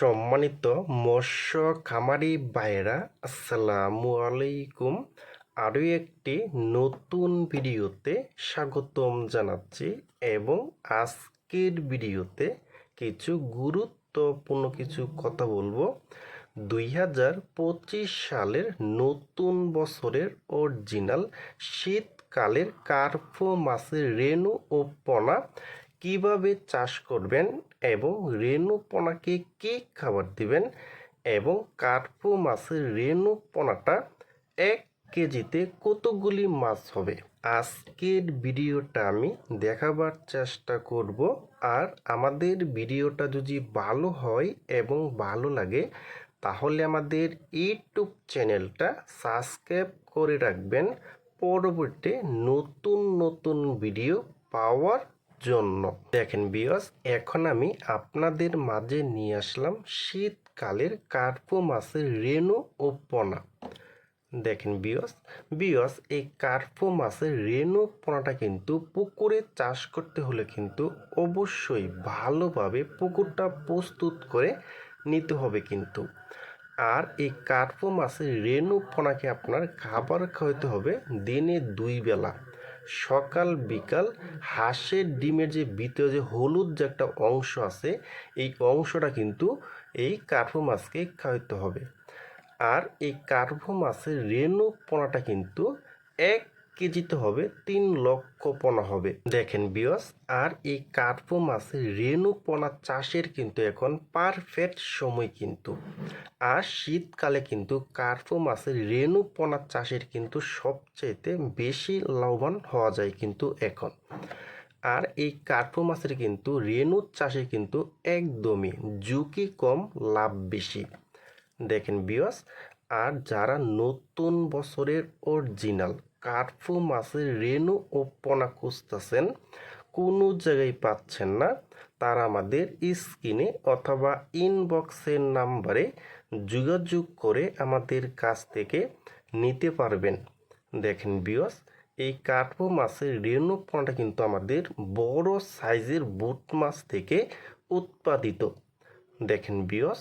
সম্মানিত মৎস্য খামারি ভাইয়েরা, আসসালামু আলাইকুম। আরও একটি নতুন ভিডিওতে স্বাগতম জানাচ্ছি এবং আজকের ভিডিওতে কিছু গুরুত্বপূর্ণ কিছু কথা বলব। দুই হাজার পঁচিশ সালের নতুন বছরের অরিজিনাল শীতকালের কার্পো মাছের রেণু ও পোনা কীভাবে চাষ করবেন এবং রেণু পোনাকে কী খাবার দিবেন এবং কার্পো মাছের রেণু পোনাটা এক কেজিতে কতগুলি মাছ হবে? আজকের ভিডিওটা আমি দেখাবার চেষ্টা করব। আর আমাদের ভিডিওটা যদি ভালো হয় এবং ভালো লাগে, তাহলে আমাদের ইউটিউব চ্যানেলটা সাবস্ক্রাইব করে রাখবেন। পরবর্তী নতুন নতুন ভিডিও পাওয়ার জন্য। দেখেন বিয়স এখন আমি আপনাদের মাঝে নিয়ে আসলাম শীতকালের কার্পো মাছের রেণু ও পোনা। দেখেন বিয়স বিয়স এই কার্পো মাছের রেণু পোনাটা কিন্তু পুকুরে চাষ করতে হলে কিন্তু অবশ্যই ভালোভাবে পুকুরটা প্রস্তুত করে নিতে হবে কিন্তু। আর এই কার্পো মাছের রেণু পোনাকে আপনার খাবার খাওয়াতে হবে দিনে দুই বেলা। সকাল, বিকাল হাঁসের ডিমের যে ভিতরে যে হলুদ যে একটা অংশ আছে, এই অংশটা কিন্তু এই কার্পো মাছকে খাওয়াতে হবে। আর এই কার্ভো মাছের রেণু পোনাটা কিন্তু এক কেজিতে হবে, তিন লক্ষ পোনা হবে। দেখেন বিয়স আর এই কার্পো মাছের রেণু পোনা চাষের কিন্তু এখন পারফেক্ট সময় কিন্তু। আর শীতকালে কিন্তু কার্পো মাছের রেণু পোনা চাষের কিন্তু সবচাইতে বেশি লাভবান হওয়া যায় কিন্তু এখন। আর এই কার্পো মাছের কিন্তু রেণু চাষে কিন্তু একদমই ঝুঁকি কম, লাভ বেশি। দেখেন বিয়স আর যারা নতুন বছরের অরিজিনাল কার্পো মাছের রেণু ও পোনা খুঁজতেছেন। কোনো জায়গায় পাচ্ছেন না। তারা আমাদের স্ক্রিনে অথবা ইনবক্সের নাম্বারে যোগাযোগ করে আমাদের কাছ থেকে নিতে পারবেন। দেখেন বিয়স এই কার্পো মাছের রেণু, পোনাটা কিন্তু আমাদের বড় সাইজের বুট মাছ থেকে উৎপাদিত। দেখেন বিয়স